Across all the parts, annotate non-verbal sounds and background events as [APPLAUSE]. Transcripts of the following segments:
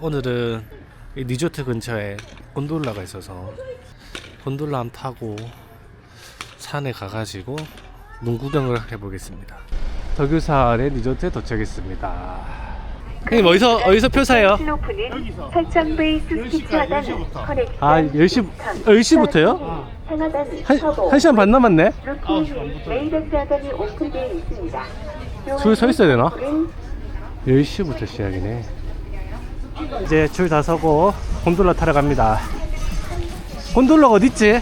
오늘은 이 리조트 근처에 곤돌라가 있어서 곤돌라 한번 타고 산에 가가지고 눈 구경을 해보겠습니다. 덕유산의 리조트에 도착했습니다. 형님 어디서 어디서 표 사요? 슬로프는 설정 베이스 스피치 하단 커넥션 아 10시 10시부터요? 상하단 한, 서버 한 시간 반 남았네? 루키 후 레이더스 하단이 오픈되어 있습니다. 줄서 있어야 되나? 는 10시부터 시작이네. 이제 줄 다 서고 곤돌라 타러 갑니다. 곤돌라가 어딨지?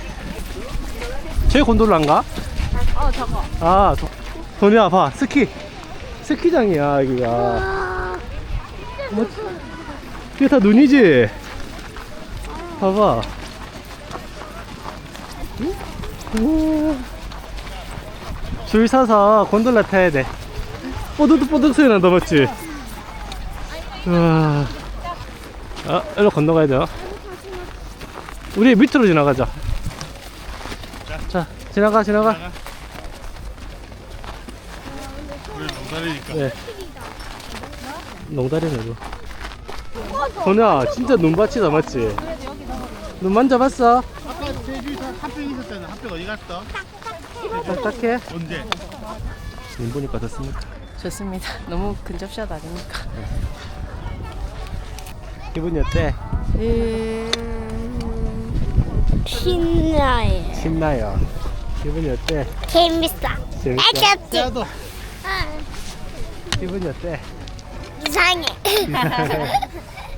제 곤돌라인가? 어 저거 아, 도, 도니야, 봐. 스키. 스키장이야, 여기가. 뭐, 이게 다 눈이지? 봐봐. 오. 줄 서서 곤돌라 타야 돼. 뽀득뽀득 소리 난다, 맞지? 우와. 아, 일로 건너가야 돼요. 우리 밑으로 지나가자. 자, 지나가, 지나가. 네. 농다리네 이거. 도냐 진짜 눈밭이다 맞지? 눈 만져봤어? 아까 제주에서 한병 있었잖아. 한병 어디 갔어? 딱딱해? 언제? 눈 보니까 어떻습니까? 좋습니다 너무 근접샷 아닙니까 기분이 어때? 신나요. 신나요. 기분이 어때? 재밌어. 재밌어? 애겼지? 나도. 기분이 어때? 이상해. [LAUGHS]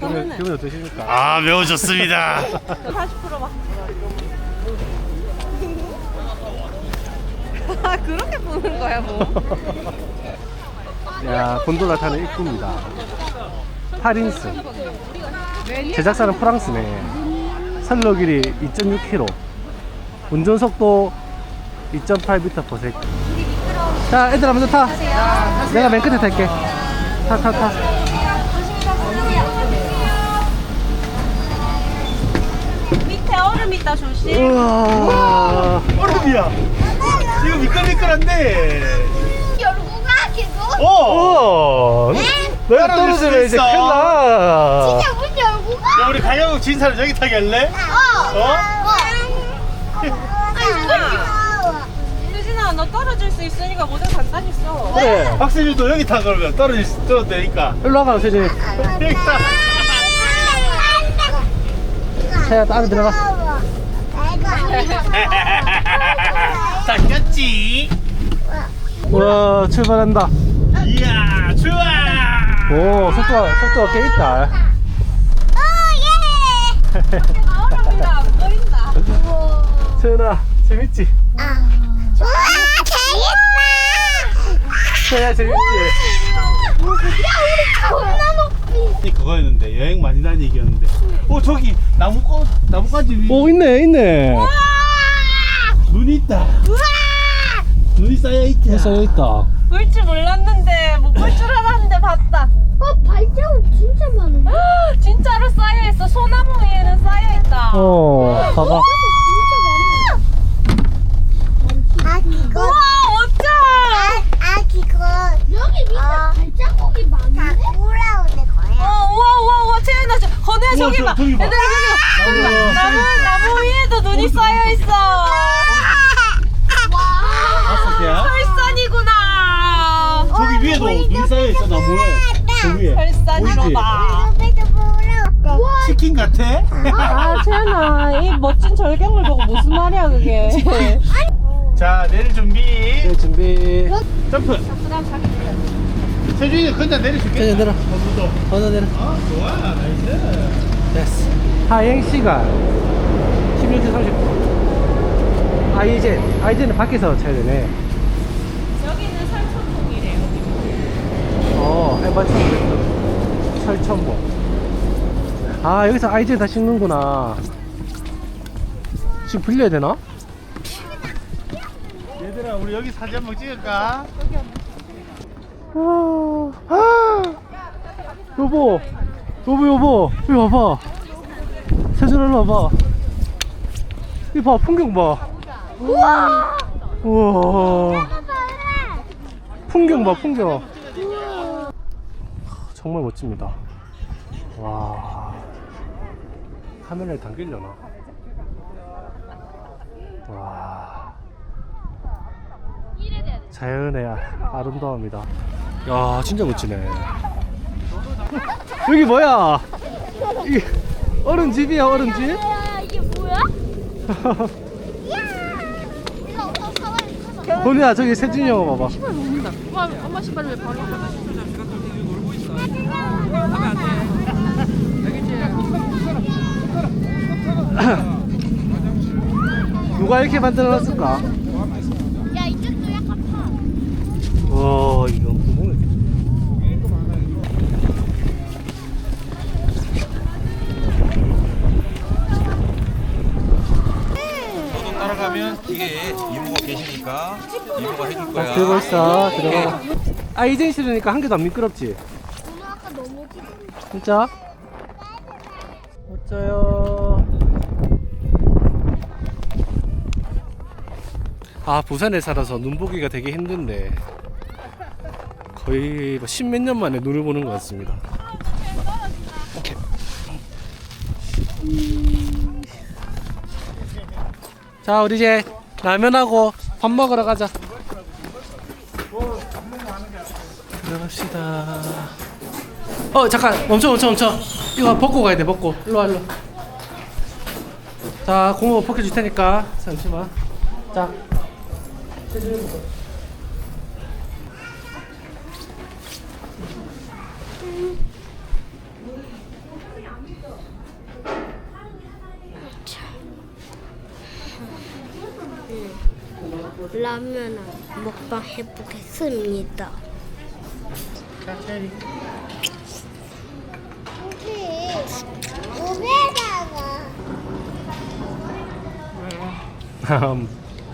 기분, 기분이 어떠십니까? 아 매우 좋습니다. [LAUGHS] 아 그렇게 보는 거야 뭐 야, 곤돌라 타는 입구입니다. 파린스. 제작사는 프랑스네. 선로 길이 2.6km. 운전 속도 2.8m/s. 자, 애들아 먼저 타. 내가 맨 끝에 탈게. 타, 타, 타. 밑에 얼음 있다 조심 우와. 얼음이야. 지금 미끌미끌한데. 열고가 계속. 어. 오. 내가 떨어질 떨어지면 수도 이제 있어. 큰일 나. 진짜 문 열고 가. 야 우리 가영 진 사람 여기 타게 할래? 어. 어? 유진아 너 떨어질 수 있으니까 모자 간단히 써 그래. 박세준도 여기 타 그러면 떨어질 수 떨어도 되니까. 일로 와봐, 세준이. 여기 타. 차야, 안에 들어가. [LAUGHS] 다 꼈지. 와, 출발한다. 오, 속도가, 속도가 꽤 있다. 얼음이다 안 보인다 세연아, 재밌지? 세연아, 재밌지? 그거였는데 여행 많이 다니 얘기였는데. 어 저기 나무꽃 나뭇가지 위 오, 있네, 있네. 눈이 있다. 눈이 쌓여 있다. 여기 있다. 볼 줄 몰랐는데 못 볼 줄 알았는데 봤다 어, 발자국 진짜 많은데? 진짜로 쌓여있어 소나무 위에는 쌓여있다 어, 봐봐. 아, 그거. 우와 어짜 아, 그거. 여기 밑에 발자국이 많은데? 돌아오는 거야. 어, 우와 우와 우와 채연아 저 건우야 우와, 저기 저- 봐 저기 봐. 얘들아 저기 봐 나무, 나무 나무 위에도 눈이 쌓여 있어 봤어 걔야? 설산이구나 저기 위에도 눈이 쌓여 있어 나무에. 저 위에. 설산이로 보이지? 와, 치킨 같아? 아, 채연아, 이 멋진 절경을 보고 무슨 말이야, 그게. [LAUGHS] 자 내릴 준비. 네, 준비. 점프. 세준이는 그냥 내려줄게. 세준 내려. 전부도. 건너 내려. 아 좋아 나이스. 됐어. 하행 시간 16시 30분. 아이젠. 아이젠은 밖에서 쳐야 되네. 여기는 설천봉이래요. 어, 해봤지. 설천봉. 아, 여기서 아이젠 다 씹는구나. 지금 빌려야 되나? 얘들아 우리 여기 사진 한번 찍을까? 아, 아, 여보, 여보, 여보, 여기 와봐. 세준아, 일로 와봐. 이 봐, 풍경 봐. 우와. 우와. 풍경 봐, 풍경. 정말 멋집니다. 와. 카메라에 담기려나? 와. 자연의 아- 아름다움이다. 야, 진짜 멋지네. 여기 뭐야? 이 어른 집이야, 어른 집? 야, 이게 뭐야? 이야! 이거 엄청 가만히 있어. 본이야, 저기 세준이 형 봐봐. 엄마 신발 왜 바로 [LAUGHS] 누가 이렇게 만들어 놨을까? 야, 이쪽도 약간 파. 와, 이거 구멍이. 너도 따라가면 뒤에 이모가 계시니까 이모가 해줄 거야. 아, 들고 있어, 들어가. 아, 이젠 싫으니까 한 개도 안 미끄럽지? 진짜? 어쩌요? 아 부산에 살아서 눈 보기가 되게 힘든데 거의 뭐 십몇 년 만에 눈을 보는 것 같습니다. 자 우리 이제 라면하고 밥 먹으러 가자. 들어갑시다. 어 잠깐. 멈춰 멈춰 멈춰. 이거 벗고 가야 돼 벗고. 일로 와 일로. 자 고무 벗겨줄 테니까. 잠시만. 자. 라면 먹방 해보겠습니다. 여기 물에다가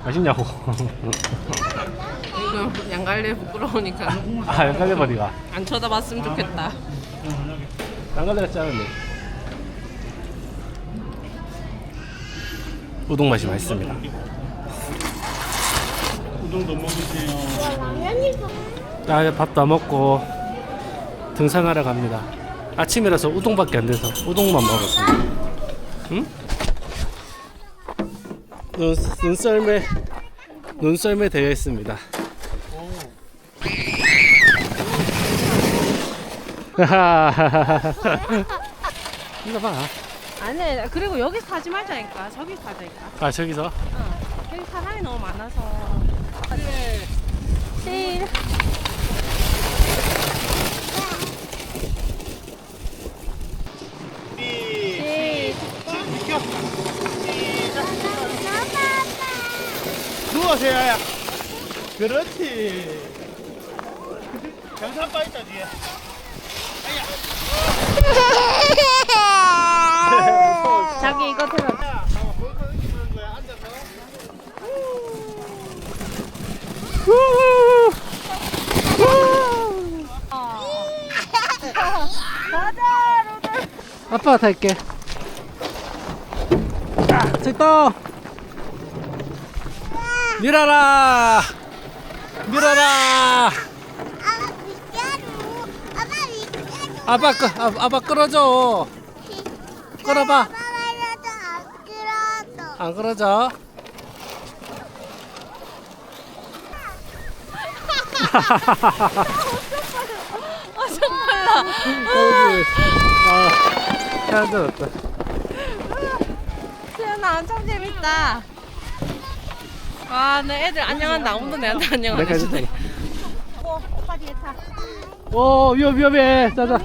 맛있냐고 이거 양갈래 부끄러우니까 아 양갈래 머리가 안 쳐다봤으면 좋겠다. 양갈래가 짜는데 우동 맛이 맛있습니다 우동도 먹으세요. 라면이 자 이제 밥도 안 먹고 등산하러 갑니다 아침이라서 우동밖에 안 돼서 우동만 먹었습니다 응? 눈, 눈썰매 눈썰매 되어 있습니다 [LAUGHS] 이거 봐. 아니 그리고 여기서 타지 말자니까 저기서 타자니까. 아 저기서 여기 사람이 너무 많아서. 제일 제일 해야. 그렇지. 경산 빠있다 뒤에. [LAUGHS] 자기 이거 들어. 아빠가 탈게. 아, 됐다. 밀어라. 밀어라. 아빠 끌 아, 아빠 끌어줘. 끌어봐. 아빠 말려도 안 끌어도 안 끌어져. 아 정말라. 아, 잘 들었다. 수연아 엄청 재밌다. 와, 내 애들 안녕한다. 아무도 내한테 안녕 안 내가 해주네. 해줬잖아. 오 위험 위험해. 자자.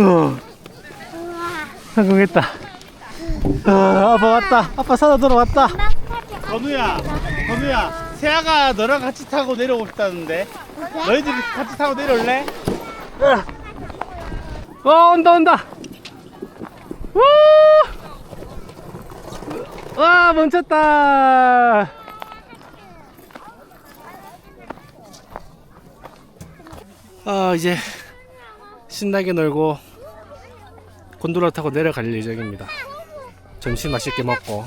어, 성공했다. 아, 아빠 왔다. 아빠 사다 들어왔다. 건우야, 건우야. 세아가 너랑 같이 타고 내려오고 싶다는데. 너희들이 같이 타고 내려올래? 어, 온다, 온다. 우! 와, 멈췄다. 아, 이제 신나게 놀고 곤돌라 타고 내려갈 예정입니다. 점심 맛있게 먹고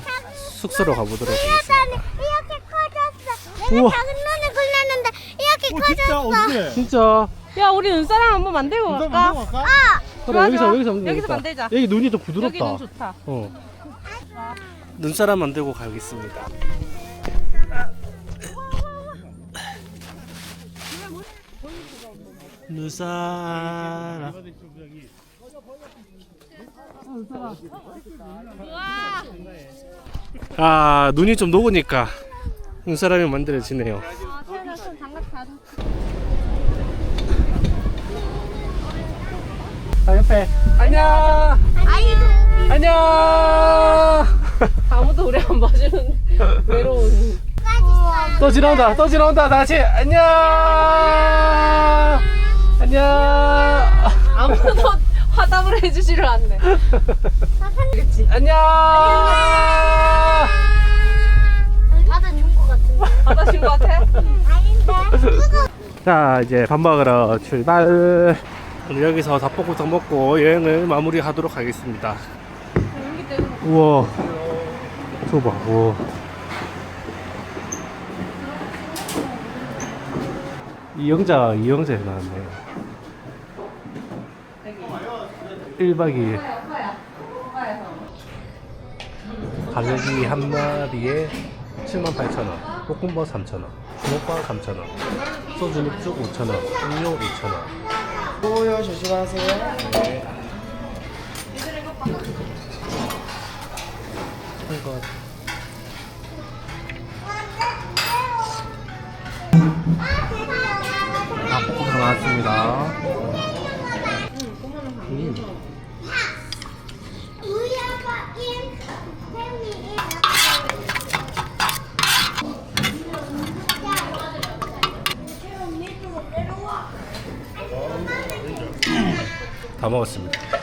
숙소로 가보도록 하겠습니다. 이렇게 커졌어. 내가 우와. 작은 눈에 걸렸는데 이렇게 어 진짜 커졌어. 어떻게? 진짜 야 우리 눈사람 한번 만들고 갈까? 만들고 갈까? 그래 좋아, 여기서 좋아. 여기서 하면 여기서 되겠다. 만들자. 여기 눈이 더 부드럽다. 여기는 좋다. 어. 눈사람 만들고 가겠습니다. 눈사람. 아 눈이 좀 녹으니까 눈사람이 만들어지네요. 아 옆에 안녕. 안녕. 아무도 우리 안 봐주는 외로운. 또 지나온다 또 지나온다 다 같이 안녕 안녕 아무도 화답을 해주지를 않네. 안녕! 받아준 것 같은데. 받아준 것 같아? 아닌데. 자 이제 밥 먹으러 출발. 여기서 닭볶음탕 먹고 여행을 마무리하도록 하겠습니다. 우와. 저봐 우와. 이영자 이영자 나왔네 1박 2일 가격이 한 마리에 78,000원 볶음밥 3,000원 주먹밥 3,000원 소주 맥주 5,000원 음료 2,000원 보여 조심하세요. 이거 닭볶음탕 나왔습니다 음. 우리 아빠 인 햄이 인. 다 먹었습니다